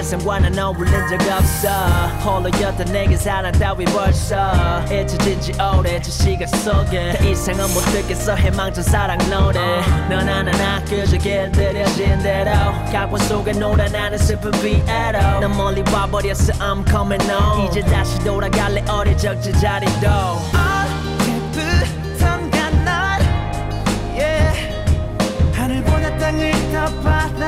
난 어울린 적 없어. 홀로였던 내게 사랑 따위 벌써. 잊혀진 지 오래 저 시간 속에 더 이상은 못 듣겠어. 희망찬 사랑 노래. 넌 하나나 그저 길들여진 대로. 각본 속에 놀아 나는 슬픈 비애로. 난 멀리 와버렸어. I'm coming home. 이제 다시 돌아갈래. 어릴 적 제자리도. 언제부턴가 난 yeah. 하늘보다 땅을 더 바라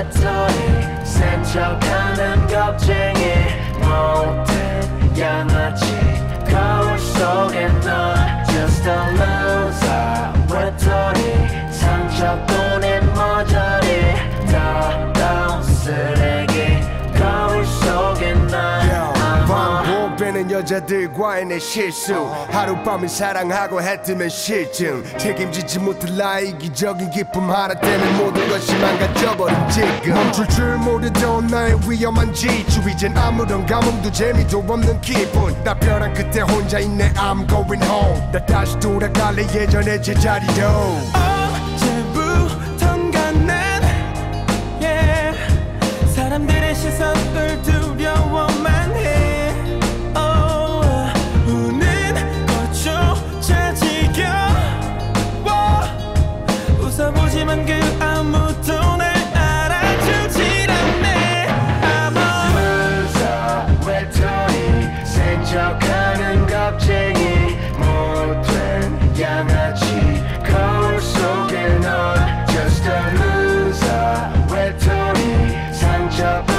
loser 외톨이 센 척하는 겁쟁이 못된 양아치 거울 속에 넌 just a loser 빼는 여자들과의 내 실수. 하룻밤은 사랑하고 해뜨면 실증. 책임지지 못할 나의 이기적인 기쁨. 하나 때문에 모든 것이 망가져버린 지금. 멈출 줄 모르던 나의 위험한 지주. 이젠 아무런 감흥도 재미도 없는 기분. 나 벼랑 그때 혼자 있네. I'm going home. 나 다시 돌아갈래. 예전의 제자리로. 언제부턴가 난 yeah, 사람들의 시선. Yeah.